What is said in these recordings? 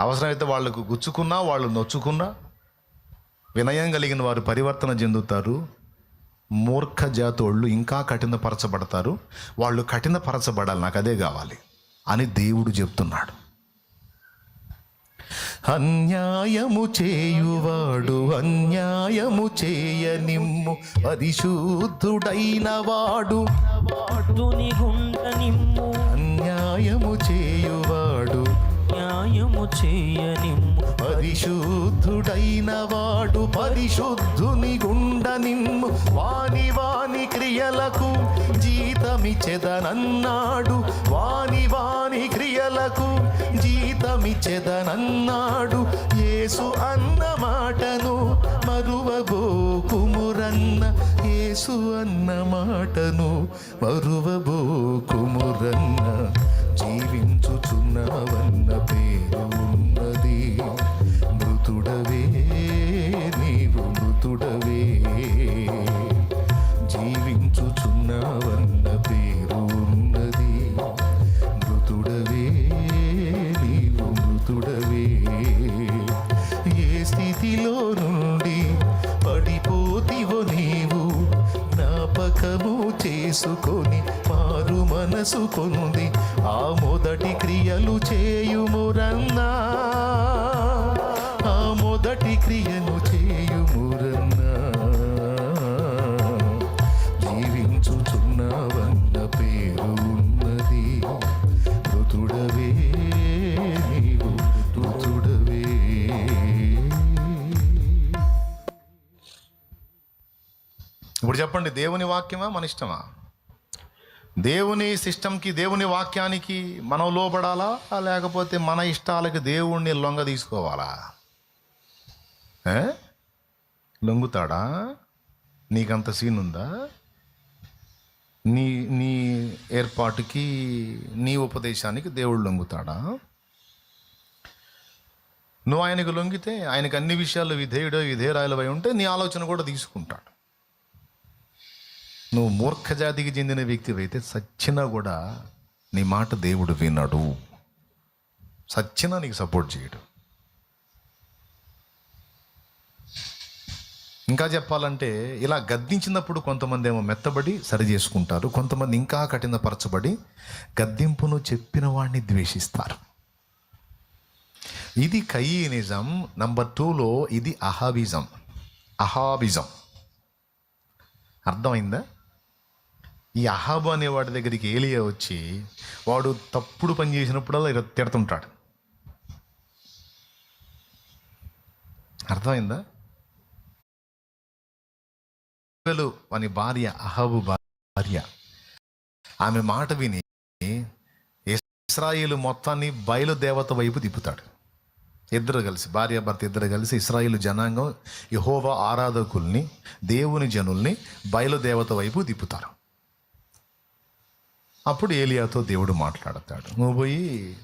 అవసరమైతే వాళ్ళకు గుచ్చుకున్నా వాళ్ళు నొచ్చుకున్నా వినయం కలిగిన వారు పరివర్తన చెందుతారు. మూర్ఖ జాతోళ్ళు ఇంకా కఠినపరచబడతారు. వాళ్ళు కఠినపరచబడాలి నాకు అదే కావాలి అని దేవుడు చెప్తున్నాడు. అన్యాయము చేయువాడు అన్యాయము చేయనిమ్ము పరిశుద్ధుడైన వాడు వాడుని నిమ్ము అన్యాయము న్యాయము చేయనిమ్ము. పరిశుద్ధుడైన వాడు పరిశుద్ధుని గుండ నిమ్ము. వాని వాని క్రియలకు జీతమిచెదనన్నాడు వాని వాని క్రియలకు జీతమిచెదనన్నాడు యేసు అన్న మాటను మరువబోకుమురన్న. యేసు అన్న మాటను మరువబోకు తెలుసుకొని మారు మనసు పొంది ఆ మొదటి క్రియలు చేయుమురన్నా ఆ మొదటి క్రియను చేయుమురన్నా జీవించుచున్నవన్న పేరు ఉన్నది. మృతుడవే నీవు మృతుడవే ఇప్పుడు చెప్పండి దేవుని వాక్యమా మన ఇష్టమా? దేవుని సిస్టమ్కి దేవుని వాక్యానికి మనం లోబడాలా? లేకపోతే మన ఇష్టాలకి దేవుణ్ణి లొంగ తీసుకోవాలా? లొంగుతాడా? నీకంత సీన్ ఉందా నీ నీ ఏర్పాటుకి నీ ఉపదేశానికి దేవుడు లొంగుతాడా? నువ్వు ఆయనకు లొంగితే ఆయనకు అన్ని విషయాల్లో విధేయుడో విధేయురాయలవై ఉంటే నీ ఆలోచన కూడా తీసుకుంటాడు. నువ్వు మూర్ఖజాతికి చెందిన వ్యక్తి అయితే సచ్చినా కూడా నీ మాట దేవుడు వినడు. సచ్చినా నీకు సపోర్ట్ చేయడు. ఇంకా చెప్పాలంటే ఇలా గద్దించినప్పుడు కొంతమంది ఏమో మెత్తబడి సరి చేసుకుంటారు కొంతమంది ఇంకా కఠినపరచబడి గద్దింపును చెప్పిన వాడిని ద్వేషిస్తారు. ఇది కయీనిజం. నంబర్ టూలో ఇది అహాబిజం. అహాబిజం. అర్థమైందా? ఈ అహాబు అనే వాడి దగ్గరికి ఏలియా వచ్చి వాడు తప్పుడు పని చేసినప్పుడల్లా ఇలా తిడుతుంటాడు. అర్థమైందా? అని భార్య అహాబు భార్య ఆమె మాట విని ఇస్రాయిల్ మొత్తాన్ని బయలుదేవత వైపు తిప్పుతాడు. ఇద్దరు కలిసి భార్య భర్త ఇద్దరు కలిసి ఇస్రాయిల్ జనాంగం యహోవా ఆరాధకుల్ని దేవుని జనుల్ని బయలుదేవత వైపు తిప్పుతారు. అప్పుడు ఏలియాతో దేవుడు మాట్లాడతాడు. నువ్వు పోయి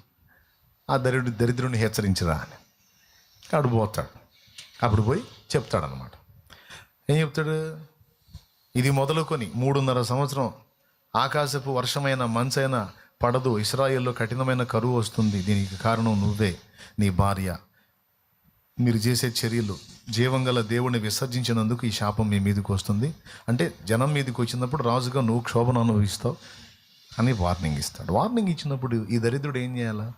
ఆ దరిద్రు దరిద్రుని హెచ్చరించరా అని. అప్పుడు పోతాడు. అప్పుడు పోయి చెప్తాడనమాట ఏం చెప్తాడు? ఇది మొదలుకొని మూడున్నర సంవత్సరం ఆకాశపు వర్షమైన మంచైన పడదు ఇస్రాయిల్లో కఠినమైన కరువు వస్తుంది దీనికి కారణం నువ్వే నీ భార్య. మీరు చేసే చర్యలు జీవం గల దేవుణ్ణి విసర్జించినందుకు ఈ శాపం మీ మీదకి వస్తుంది. అంటే జనం మీదకి వచ్చినప్పుడు రాజుగా నువ్వు క్షోభను అనుభవిస్తావు. అని వార్నింగ్ ఇస్తాడు. వార్నింగ్ ఇచ్చినప్పుడు ఈ దరిద్రుడు ఏం చేయాలా?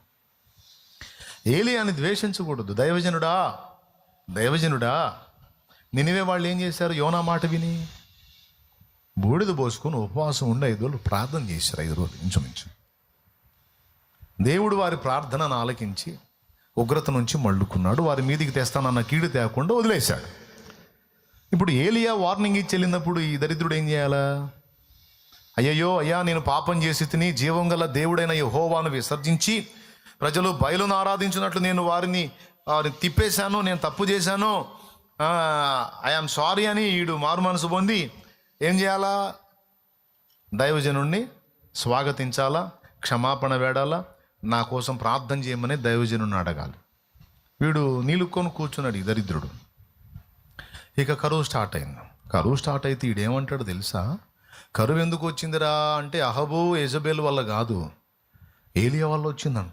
ఏలియాని ద్వేషించకూడదు. దైవజనుడా దైవజనుడా నినివే వాళ్ళు ఏం చేశారు? యోనా మాట విని. బూడిద పోసుకొని ఉపవాసం ఉండి ఐదు రోజులు ప్రార్థన చేశారు. ఐదు రోజులు ఇంచుమించు దేవుడు వారి ప్రార్థనను ఆలకించి ఉగ్రత నుంచి మళ్ళుకున్నాడు. వారి మీదికి తెస్తానన్న కీడు తేకుండా వదిలేశాడు. ఇప్పుడు ఏలియా వార్నింగ్ ఇచ్చి వెళ్ళినప్పుడు ఈ దరిద్రుడు ఏం చేయాలా? అయ్యయ్యో అయ్యా నేను పాపం చేసి తిని జీవం గల దేవుడైన యహోవాను విసర్జించి ప్రజలు బయలును ఆరాధించినట్లు నేను వారిని వారిని తిప్పేశాను నేను తప్పు చేశాను. ఐఆమ్ సారీ అని వీడు మారు మనసు పొంది ఏం చేయాలా? దైవజనుణ్ణి స్వాగతించాలా? క్షమాపణ వేడాలా? నా కోసం ప్రార్థన చేయమని దైవజనుడిని అడగాలి. వీడు నీలుక్కొని కూర్చున్నాడు ఈ దరిద్రుడు. ఇక కరువు స్టార్ట్ అయింది. కరువు స్టార్ట్ అయితే ఈడేమంటాడు తెలుసా? కరువు ఎందుకు వచ్చిందిరా? అంటే అహబు ఎజబేల్ వల్ల కాదు. ఏలియా వల్ల వచ్చిందంట.